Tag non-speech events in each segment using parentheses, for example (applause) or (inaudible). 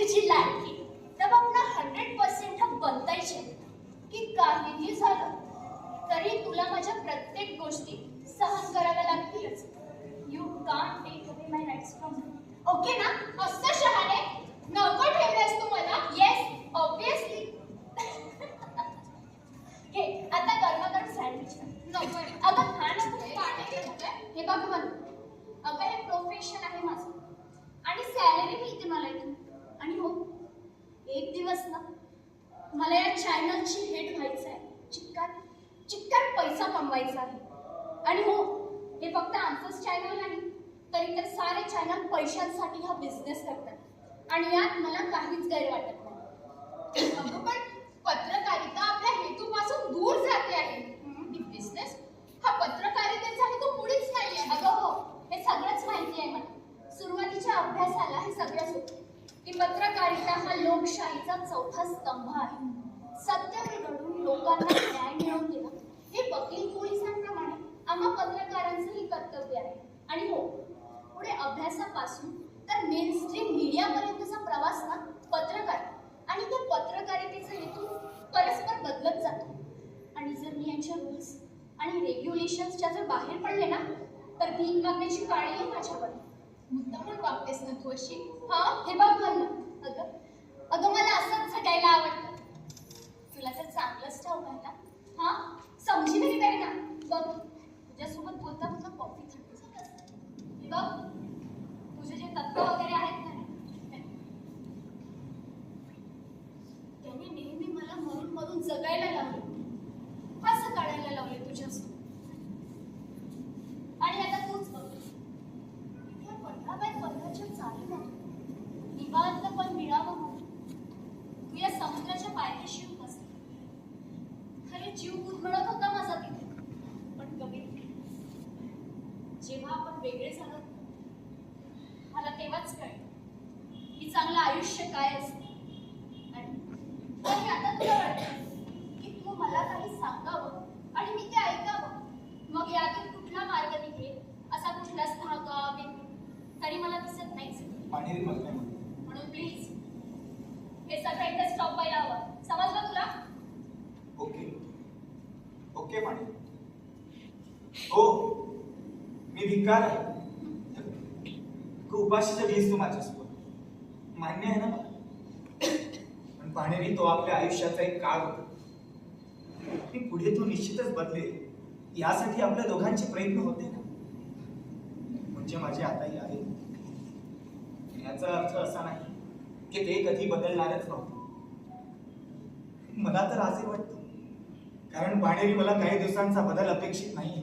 तुझी लाडकी. तब अपना hundred percent बनतायचे की काहीही झालं तरी तुला माझ्या प्रत्येक गोष्टी सहन कराव्या लागतीलच. You can't take away my rights from okay ना? असं शहाणे. नको ठेवलंयस तू मला. येस ऑब्विसली (laughs) हे आता गरमागरम सँडविच नको अगं खा ना. हे बघ मन अगं हे प्रोफेशन आहे माझं. आणि सॅलरी मिळते मला इथून. एक दिवस ना मला या चॅनलची हेड व्हायचं आहे. चिक्कार चिक्कार पैसा कमवायचा आहे. आणि हो हे फक्त आमचंच चॅनल नाही तर इतर सारे चॅनल पैशांसाठी हा बिझनेस करतात. आणि यात मला काहीच गैर वाटत नाही. अगं पण पत्रकारिता आपल्या हेतूपासून दूर जाते आहे. बिझनेस हा पत्रकारितेचा हेतू मुळीच नाहीये. अगं हो हे सगळंच माहिती आहे मला. सुरुवातीच्या अभ्यासाला हे सगळंच होतं की पत्रकारिता हा लोकशाहीचा चौथा स्तंभ आहे. सत्य घडून लोकांना न्याय मिळवून देणं हे वकील पोलिसांप्रमाणे आम्हा पत्रकारांचंही कर्तव्य आहे. आणि हो पुढे अभ्यासापासून तर मेनस्ट्रीम मीडियापर्यंतचा प्रवास ना पत्रकार आणि त्या पत्रकारितेचा हेतू परस्पर बदलत जातो. आणि जर मी यांच्या रूल्स आणि रेग्युलेशन्सच्या जर बाहेर पडले ना तर भीक मागण्याची पाळी आहे माझ्यावर. मुद्दामून वागतेस ना तू अशी. हा? हे बघ म्हणलं अगं अगं मला असंच झटायला आवडतं. तुला तर चांगलंच ठाऊक आहे ना? हा? समजी नाही काय ना. बघ तुझ्यासोबत बोलता बोलता कॉफी थंड असते. बघ तुझे जे तत्व वगैरे आहेत ना त्याने नेहमी मला मरून मरून जगायला लावले. असं काढायला लावले तुझ्यासोबत आणि आता तूच बघ या पंधरा बाय पंधराच्या चालीमध्ये निवांत पण मिळावं म्हणून तू या समुद्राच्या पायथ्याशी येऊन बसली खरे जीव गुदमळत होता माझा तिथे पण कमी जेव्हा आपण वेगळे झालो मला तेव्हाच कळलं की चांगलं आयुष्य काय असतं आणि आणि आता तुला वाटतं की तू मला काही सांगावं आणि मी ते ऐकावं मग यातून कुठला मार्ग निघेल असा कुठलाच धागा बिंदू तरी मला दिसत काय म्हणते म्हणून. प्लीज हे सगळं इथे स्टॉप व्हायला हवं समजलं तुला? ओके. ओके पाणी हो. मी भिकार आहे. उपाशी जगलीस तू माझ्यासोबत. मान्य आहे ना पण पाणेरी तो आपल्या आयुष्याचा एक काळ होता. आणि पुढे तो निश्चितच बदलेल. यासाठी आपल्या दोघांचे प्रयत्न होते ना. म्हणजे माझे आताही आहे याचा अर्थ असा नाही की ते कधी बदलणारच नव्हते. मला तर असे वाटतं. कारण पाणेरी मला काही दिवसांचा बदल अपेक्षित नाही.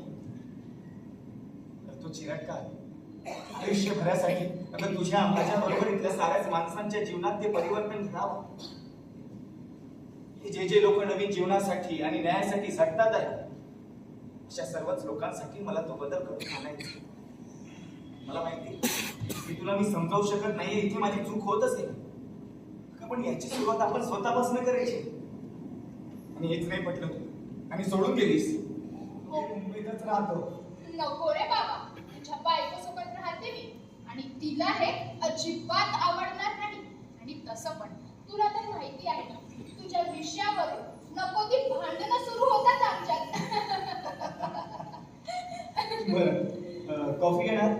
तर तो चिरटका का आयुष्यभरासाठी. अगं तुझ्या माझ्या बरोबर इथल्या साऱ्याच माणसांच्या जीवनात ते परिवर्तन घडावं. हे जे जे लोक नवीन जीवनासाठी आणि न्यायासाठी झटतात आहे अशा सर्वच लोकांसाठी मला तो बदल करून आणायचा. मला माहिती आहे, की तुला मी समजावू शकत नाहीये इथे माझी चूक होत अगं, पण याची सुरुवात आपण स्वतःपासून करायची? आणि हेच नाही पटलं तुला. आणि सोडून गेलीस. हो. मुंबईतच राहतो. नको रे बाबा. तुझ्या बायकोसोबत राहते मी. आणि तिला हे अजिबात आवडणार नाही. आणि तसं पण. तुला तर माहिती आहे ना तुझ्या विषयावरून नको ती भांडणं सुरू होतात आमच्यात. बरं. कॉफी घेणार?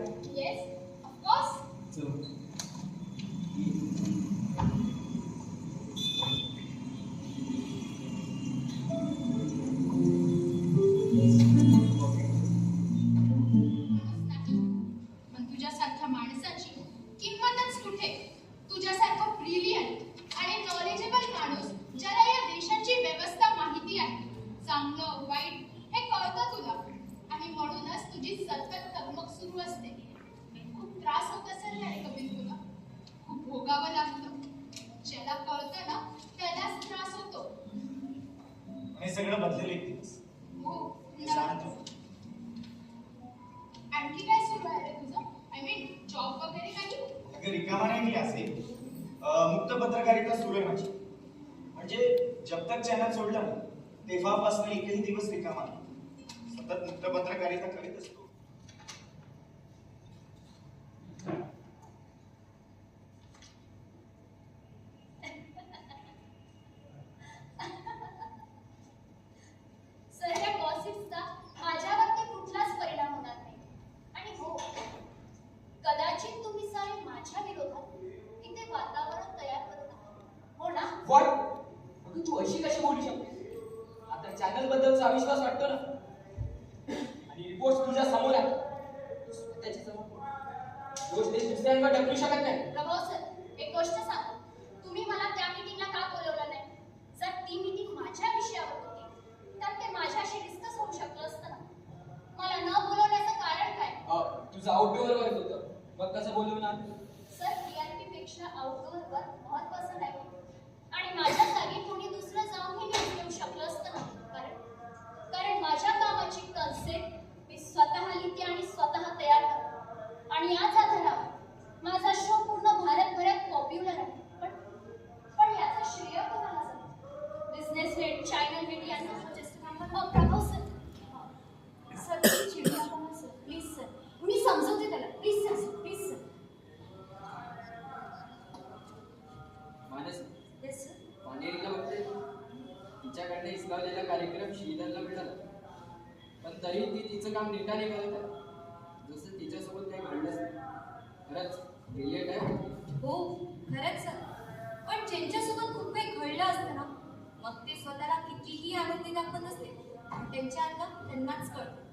तुझी सतत तगमग सुरू असते खूप त्रास होत असेल ना रे कपिल तुला खूप भोगावं लागतं. ज्याला कळतं ना त्यालाच त्रास होतो. हे सगळं बदलेल एक दिवस. हो. आणखी काय सुरू आहे रे तुझं? आय मीन जॉब वगैरे काही? अगं रिकामा नाही मी असे. मुक्त पत्रकारिता सुरू आहे माझी. म्हणजे जब तक चॅनल सोडलं ना तेव्हापासून एकही दिवस रिकामा नाही. सतत मुक्त पत्रकारिता करीत असतो व्हॉट अगं तू अशी कशी बोलू शकते आता चॅनल बद्दलचा अविश्वास वाटतो ना आणि रिपोर्ट तुझ्या समोर आहे तू स्वतःच्या समोर दोष देश दुसऱ्यांवर ढकलू शकत नाही प्रभाव सर एक गोष्ट सांगा तुम्ही मला त्या मीटिंगला का बोलवलं नाही जर ती मीटिंग माझ्या विषयावर होती तर ते माझ्याशी डिस्कस होऊ शकलं असतं ना मला न बोलवण्याचं कारण काय तुझं आउटडोअर वर्क होतं. मग कसं बोलू ना? सर टीआरपी पेक्षा आउटडोअर वर्क महत्वाचं नाही. आणि माझ्या जागी कोणी दुसरं जाऊन हे न्यूज घेऊ शकलं असतं ना? कारण कारण माझ्या कामाची कन्सेप्ट मी स्वतः लिहिते आणि स्वतः तयार करते. आणि याच आधारावर माझा शो पूर्ण भारतभरात पॉप्युलर आहे. पण पण याचं श्रेय कोणाला जातं? बिझनेस हेड चॅनल हेड यांना सजेस्ट प्रभाव सर. सर समजवते त्याला. Please sir please sir Manas yes sir बघते कार्यक्रम श्रीधरला मिळाला पण तरी ती तिचं काम नीटाने करत आहे. जसं तिच्यासोबत काही घडलंच नाही खरंच ब्रिलियंट आहे. हो खरंच सर पण ज्यांच्यासोबत खूप काही घडलं असतं ना मग ते स्वतःला कितीही आनंदी दाखवत असते त्यांच्या आतलं त्यांनाच कळतं.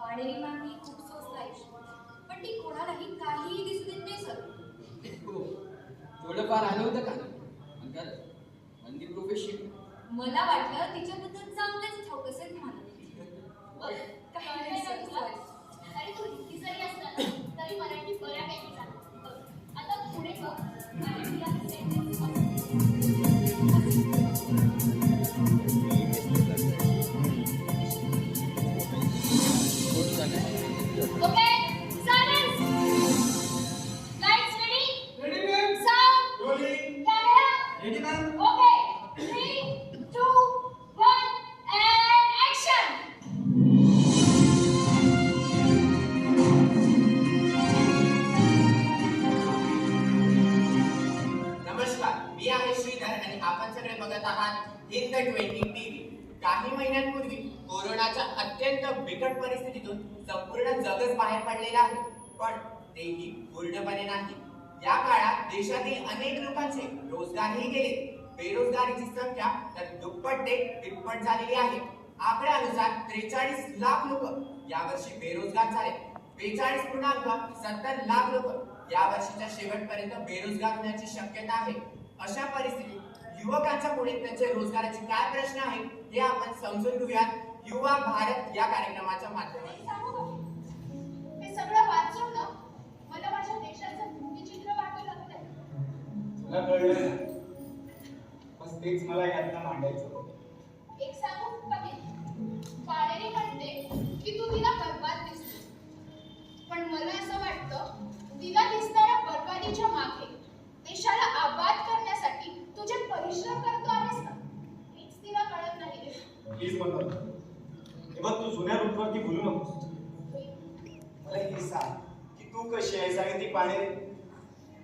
पाणेरी मॅम खूप ती कोणालाही काहीही दिसू देत नाही सर. हो. थोडंफार आलं होतं का? अंकल मंदी प्रोफेशन मला वाटलं तिच्याबद्दल चांगलंच ठाऊक असेल तुम्हाला. (laughs) काही नाही सर. sorry. अरे तू हिंदी जरी आहात टीव्ही काही महिन्यांपूर्वी कोरोनाच्या अत्यंत बिकट परिस्थितीतून संपूर्ण जगच बाहेर पडलेलं आहे. पण तेही पूर्णपणे नाही. या काळात देशातील अनेक लोकांचे रोजगारही गेले. बेरोजगारीची संख्या तर दुप्पट ते तिप्पट झालेली आहे. आकड्यानुसार त्रेचाळीस लाख लोक यावर्षी बेरोजगार झाले. बेचाळीस पूर्णांक सत्तर लाख लोक या वर्षीच्या शेवटपर्यंत बेरोजगार होण्याची शक्यता आहे. अशा परिस्थितीत युवकांच्या पुढे त्यांचे रोजगाराचे काय प्रश्न आहेत हे आपण समजून घेऊयात युवा भारत या कार्यक्रमाच्या माध्यमातून? हे सगळं वाचून ना मला माझ्या देशाचं भित्तीचित्र वाटू लागतंय तुला कळलं ना? बस तेच मला यातनं मांडायचं तू कशी आहेस? आणि ती पाणी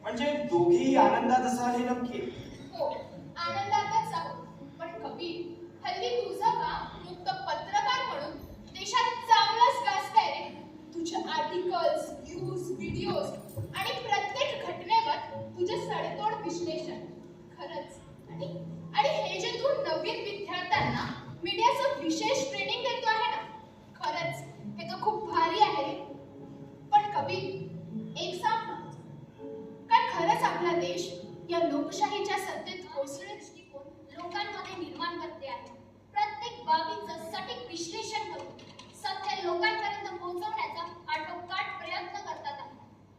म्हणजे दोघीही आनंदात असाल हे नक्की. हो आहोत पण कबीर हल्ली तुझं काम मुक्त पत्रकार म्हणून देशात चांगलंच गाजतंय रे तुझे आर्टिकल्स न्यूज व्हिडिओज आणि प्रत्येक घटनेवर तुझे सडेतोड विश्लेषण खरंच आणि आणि हे जे तू नवीन विद्यार्थ्यांना मीडियाचं विशेष ट्रेनिंग देतो आहे ना खरंच हे तर खूप भारी आहे रे पण कबीर एक सांग ना काय खरंच आपला देश या लोकशाहीच्या सत्तेत पोहोचण्याचे दृष्टिकोन लोकांमध्ये निर्माण करते आहे प्रत्येक बाबीचं सटीक विश्लेषण करून सत्य लोकांपर्यंत पोहोचवण्याचा आटोकाट प्रयत्न करतात आहे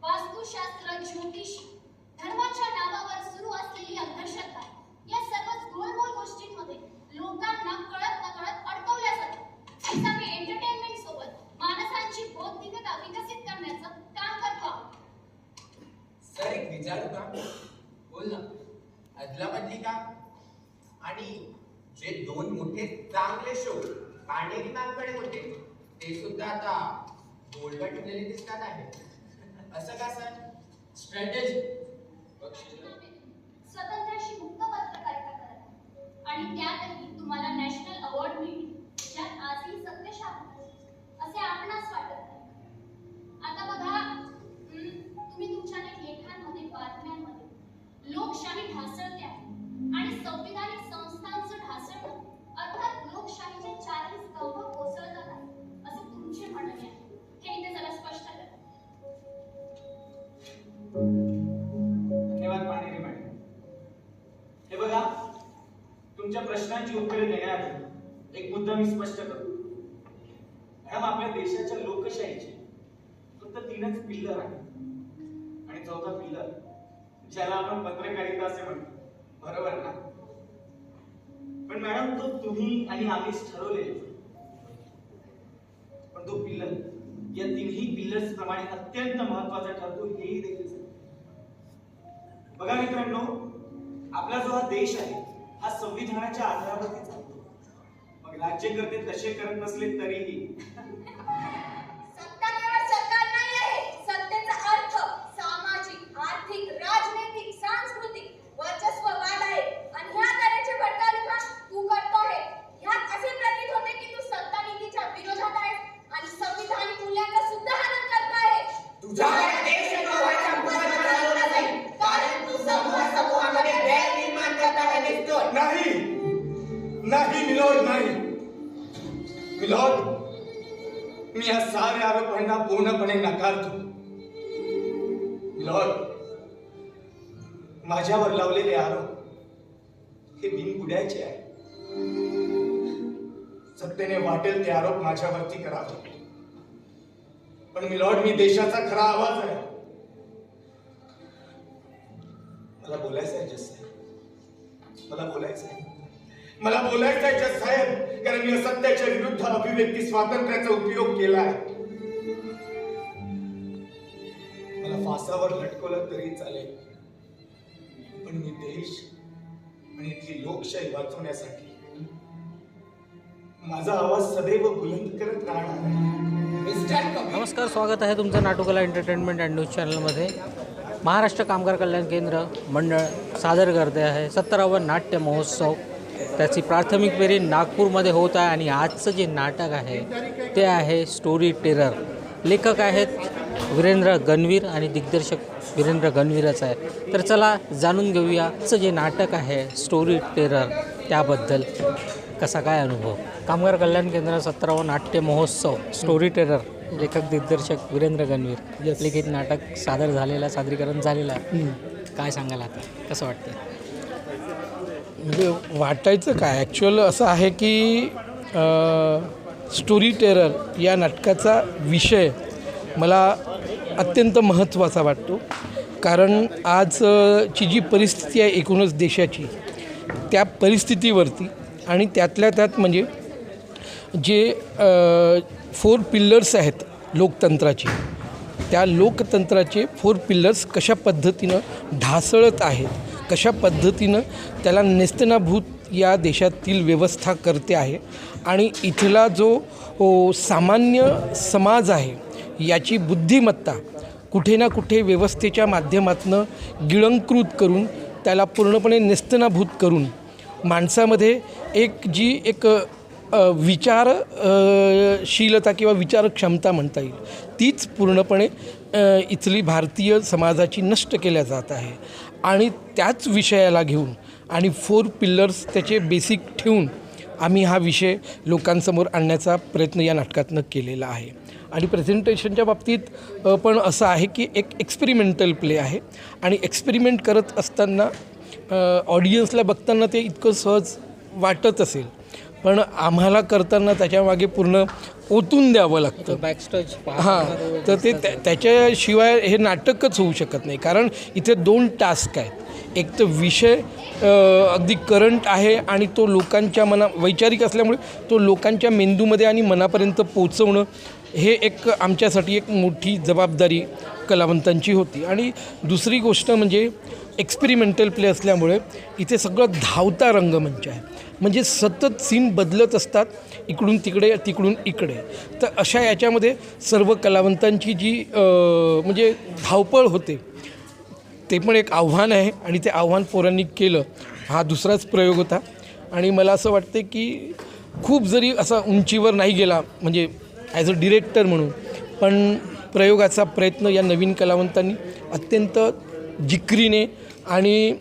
वास्तुशास्त्र ज्योतिष धर्माच्या नावावर सुरू असलेली अंधश्रद्धा या सर्वच गोलमोल गोष्टींमध्ये लोकांना कळत नकळत अडकवल्या जातात आम्ही एंटरटेनमेंट सोबत माणसांची बौद्धिकता विकसित करण्याचं काम करतो आहोत सर एक विचारू का बोल ना अदला बदली का आणि जे दोन मोठे चांगले शो पाणेरी मॅमकडे होते ते सुद्धा आता बोलवर दिसतात आहे असं का सर स्ट्रॅटेजी मॅडम तो तुम्ही आणि आम्हीच ठरवले पण तो पिल्लर या तिन्ही पिल्लर्स प्रमाणे अत्यंत महत्त्वाचा ठरतो हेही देखील बघा मित्रांनो आपला जो हा देश आहे हा संविधानाच्या आधारावरती चालतो. मग राज्यकर्ते तसे करत नसले तरीही साऱ्या पूर्णपणे नकारतो लॉर्ड माझ्यावर लावलेले आरोप हे बिनबुड्याचे आहे. सत्तेने वाटेल ते आरोप माझ्यावरती करावे. पण मिलॉर्ड मी देशाचा खरा आवाज आहे. मला बोलायचं आहे जस साहेब. मला बोलायचं आहे. मला बोलायचं आहे जस साहेब. कारण मी असत्याच्या विरुद्ध अभिव्यक्ती स्वातंत्र्याचा उपयोग केला आहे. मासावर लटकवलं तरी चालेल. पण मी देश आणि इथली लोकशाही वाचवण्यासाठी माझा आवाज सदैव बुलंद करत राहणार नमस्कार स्वागत आहे तुमचं नाटुकला एंटरटेनमेंट अँड न्यूज चॅनलमध्ये. महाराष्ट्र कामगार कल्याण केंद्र मंडळ सादर करते आहे सत्तरावं नाट्य महोत्सव. त्याची प्राथमिक फेरी नागपूरमध्ये होत आहे आणि आजचं जे नाटक आहे ते आहे स्टोरी टेरर लेखक आहेत वीरेंद्र गणवीर आणि दिग्दर्शक वीरेंद्र गणवीरच आहे. तर चला जाणून घेऊया आजचं जे नाटक आहे स्टोरी टेरर त्याबद्दल कसा काय अनुभव? कामगार कल्याण केंद्र सत्तरावं नाट्य महोत्सव स्टोरी टेरर लेखक दिग्दर्शक वीरेंद्र गणवीर. लिखित नाटक सादर झालेलं सादरीकरण झालेलं आहे. काय सांगाल आता? कसं वाटतं म्हणजे वाटायचं काय? ॲक्च्युअल असं आहे की स्टोरी टेरर या नाटकाचा विषय मला अत्यंत महत्त्वाचा वाटतो. कारण आजची जी परिस्थिती आहे एकूणच देशाची त्या परिस्थितीवरती आणि त्यातल्या त्यात म्हणजे जे फोर पिल्लर्स आहेत लोकतंत्राचे त्या लोकतंत्राचे फोर पिल्लर्स कशा पद्धतीनं ढासळत आहेत कशा पद्धतीनं त्याला नेस्तनाभूत या देशातील व्यवस्था करते आहे आणि इथला जो सामान्य समाज आहे याची बुद्धिमत्ता कुठे ना कुठे व्यवस्थेच्या माध्यमातून गिळंकृत करून त्याला पूर्णपणे नेस्तनाभूत करून माणसामध्ये एक जी एक विचारशीलता विचार शीलता किंवा विचार क्षमता म्हणता येईल तीच पूर्णपणे इथली भारतीय समाजाची नष्ट केल्या जात आहे. आणि त्याच विषयाला घेऊन आणि फोर पिल्लर्स त्याचे बेसिक ठेवून आम्ही हा विषय लोकांसमोर आणण्याचा प्रयत्न या नाटकातनं केलेला आहे. आणि प्रेझेंटेशनच्या बाबतीत पण असं आहे की एक एक्सपेरिमेंटल प्ले आहे. आणि एक्सपेरिमेंट करत असताना ऑडियन्सला बघताना ते इतकं सहज वाटत असेल. पण आम्हाला करताना त्याच्यामागे पूर्ण ओतून द्यावं लागतं. बॅकस्टेज हां तर ते त्या- त्याच्याशिवाय हे नाटकच होऊ शकत नाही. कारण इथे दोन टास्क आहेत. एक तर विषय अगदी करंट आहे आणि तो लोकांच्या मना वैचारिक असल्यामुळे तो लोकांच्या मेंदूमध्ये आणि मनापर्यंत पोचवणं हे एक आमच्यासाठी एक मोठी जबाबदारी कलावंतांची होती. आणि दुसरी गोष्ट म्हणजे एक्सपेरिमेंटल प्ले असल्यामुळे इथे सगळं धावता रंगमंच आहे. म्हणजे सतत सीन बदलत असतात इकडून तिकडे तिकडून इकडे. तर अशा याच्यामध्ये सर्व कलावंतांची जी म्हणजे धावपळ होते ते पण एक आव्हान आहे आणि ते आव्हान पोरांनी केलं. हा दुसराच प्रयोग होता. आणि मला असं वाटते की खूप जरी असा उंचीवर नाही गेला म्हणजे ॲज अ डिरेक्टर म्हणून पण प्रयोगाचा प्रयत्न या नवीन कलावंतांनी अत्यंत जिकरीने आणि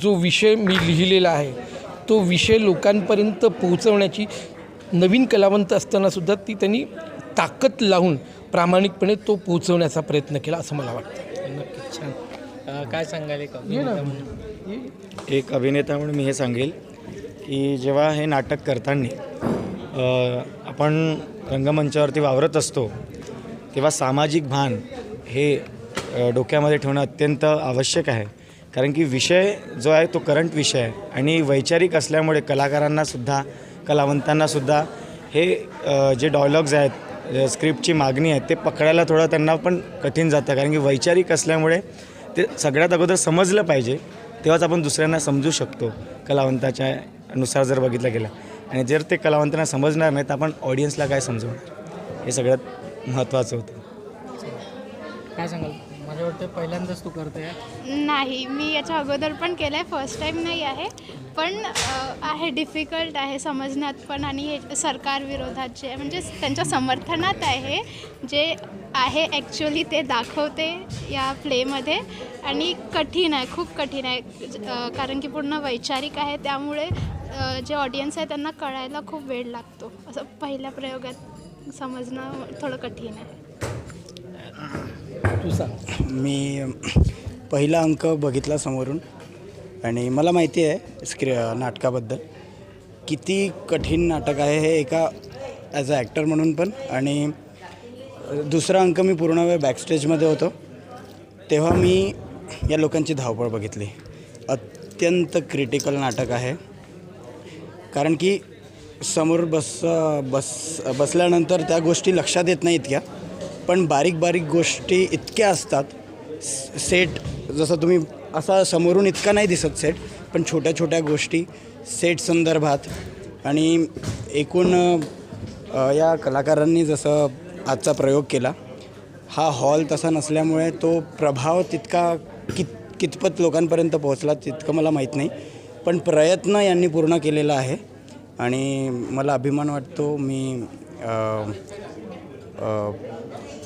जो विषय मी लिहिलेला आहे तो विषय लोकांपर्यंत पोहोचवण्याची नवीन कलावंत असतानासुद्धा ती त्यांनी ताकद लावून प्रामाणिकपणे तो पोहोचवण्याचा प्रयत्न केला असं मला वाटतं. नक्कीच छान. अ, काय सांगाल एक अभिनेता म्हणून? एक अभिनेता म्हणून मी हे सांगेल की जेव्हा हे नाटक करताना अ, आपण रंगमंचावरती वावरत असतो तेव्हा सामाजिक भान हे अ, डोक्यामध्ये ठेवणं अत्यंत आवश्यक आहे. कारण की विषय जो आहे तो करंट विषय आहे आणि वैचारिक असल्यामुळे कलाकारांनासुद्धा कलावंतांनासुद्धा हे अ, जे डायलॉग्स आहेत स्क्रिप्टची मागणी आहे ते पकडायला थोडं त्यांना पण कठीण जातं. कारण की वैचारिक असल्यामुळे ते सगळ्यात अगोदर समजलं पाहिजे तेव्हाच आपण दुसऱ्यांना समजू शकतो कलावंताच्या नुसार जर बघितलं गेलं. आणि जर ते कलावंतांना समजणार नाही तर आपण ऑडियन्सला काय समजवणार? हे सगळ्यात महत्त्वाचं होतं. काय सांगाल? माझ्या वाटतं पहिल्यांदाच तू करते नाही मी याच्या अगोदर पण केलं आहे फर्स्ट टाईम नाही आहे. पण आहे डिफिकल्ट आहे समजण्यात पण आणि हे सरकार विरोधात जे म्हणजे त्यांच्या समर्थनात आहे जे आहे ॲक्च्युली ते दाखवते या प्लेमध्ये आणि कठीण आहे खूप कठीण आहे. कारण की पूर्ण वैचारिक आहे त्यामुळे जे ऑडियन्स आहे त्यांना कळायला खूप वेळ लागतो. असं पहिल्या प्रयोगात समजणं थोडं कठीण आहे. तू सांग. मी पहिला अंक बघितला समोरून आणि मला माहिती आहे स्क्रि नाटकाबद्दल. किती कठीण नाटक आहे हे एका ॲज अ ॲक्टर म्हणून पण. आणि दुसरा अंक मी पूर्ण वेळ बॅकस्टेजमध्ये होतो. तेव्हा मी या लोकांची धावपळ बघितली. अत्यंत क्रिटिकल नाटक आहे. कारण की समोर बस बस बसल्यानंतर त्या गोष्टी लक्षात येत नाही इतक्या पण बारीक बारीक गोष्टी इतक्या असतात. सेट जसं तुम्ही असा समोरून इतका नाही दिसत सेट पण छोट्या छोट्या गोष्टी सेट संदर्भात आणि एकूण या कलाकारांनी जसं आजचा प्रयोग केला हा हॉल तसा नसल्यामुळे तो प्रभाव तितका कित कितपत लोकांपर्यंत पोहोचला तितकं मला माहीत नाही. पण प्रयत्न यांनी पूर्ण केलेला आहे आणि मला अभिमान वाटतो मी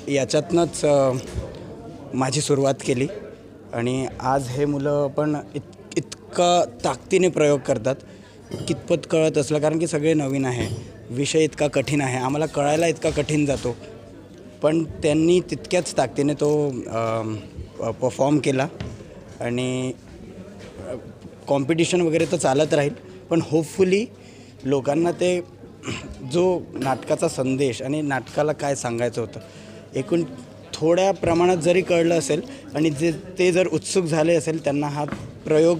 याच्यातनंच माझी सुरुवात केली. आणि आज हे मुलं पण इत इतका ताकदीने प्रयोग करतात कितपत कळत असलं कारण की सगळे नवीन आहे. विषय इतका कठीण आहे. आम्हाला कळायला इतका कठीण जातो. पण त्यांनी तितक्याच ताकदीने तो परफॉर्म केला. आणि कॉम्पिटिशन वगैरे तर चालत राहील पण होपफुली लोकांना ते जो नाटकाचा संदेश आणि नाटकाला काय सांगायचं होतं एकूण थोड्या प्रमाणात जरी कळलं असेल आणि जे ते जर उत्सुक झाले असेल त्यांना हा प्रयोग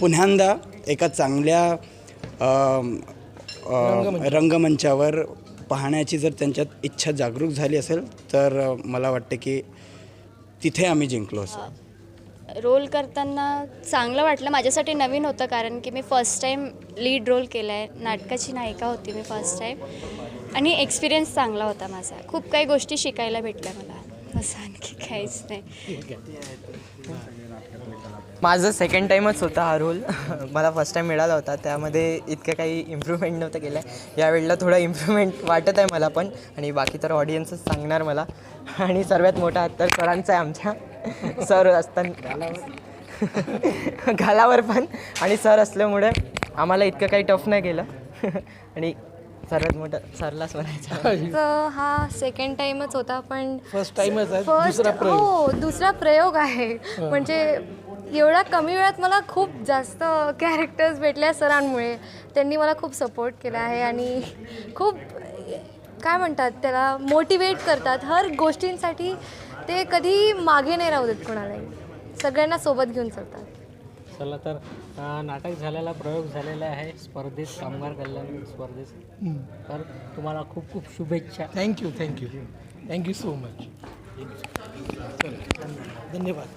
पुन्ह्यांदा एका चांगल्या रंगमंचावर पाहण्याची जर त्यांच्यात इच्छा जागरूक झाली असेल तर मला वाटते की तिथे आम्ही जिंकलो असं. रोल करताना चांगलं वाटलं. माझ्यासाठी नवीन होतं कारण की मी फर्स्ट टाईम लीड रोल केला आहे नाटकाची नायिका होती मी फर्स्ट टाईम आणि एक्सपिरियन्स चांगला होता माझा. खूप काही गोष्टी शिकायला भेटल्या मला. असं आणखी काहीच नाही. माझं सेकंड टाईमच होता हा रोल (laughs) मला फर्स्ट टाईम मिळाला होता. त्यामध्ये इतकं काही इम्प्रूव्हमेंट नव्हतं केलं आहे यावेळेला थोडं इम्प्रूव्हमेंट वाटत आहे मला पण. आणि बाकी तर ऑडियन्सच सांगणार मला. आणि सर्वात मोठा हात तर सरांचा आहे आमच्या. (laughs) सर असताना घालावर (laughs) पण. आणि सर असल्यामुळे आम्हाला इतकं काही टफ नाही केलं. आणि सर्वात मोठं सरलाच म्हणायचं. (laughs) तर हा सेकंड टाइमच होता पण फर्स्ट टाइमच आहे फर्स्ट दुसरा प्रयोग. हो दुसरा प्रयोग आहे. म्हणजे एवढ्या कमी वेळात मला खूप जास्त कॅरेक्टर्स भेटल्या सरांमुळे. त्यांनी मला खूप सपोर्ट केला आहे आणि खूप काय म्हणतात त्याला मोटिवेट करतात. हर गोष्टींसाठी ते कधी मागे नाही राहू देत कोणालाही. सगळ्यांना सोबत घेऊन चालतात. चला तर अ, नाटक झालेला प्रयोग झालेला आहे. स्पर्धेत कामगार कल्याण स्पर्धेत. तर तुम्हाला खूप खूप शुभेच्छा. Thank you thank you thank you so much धन्यवाद.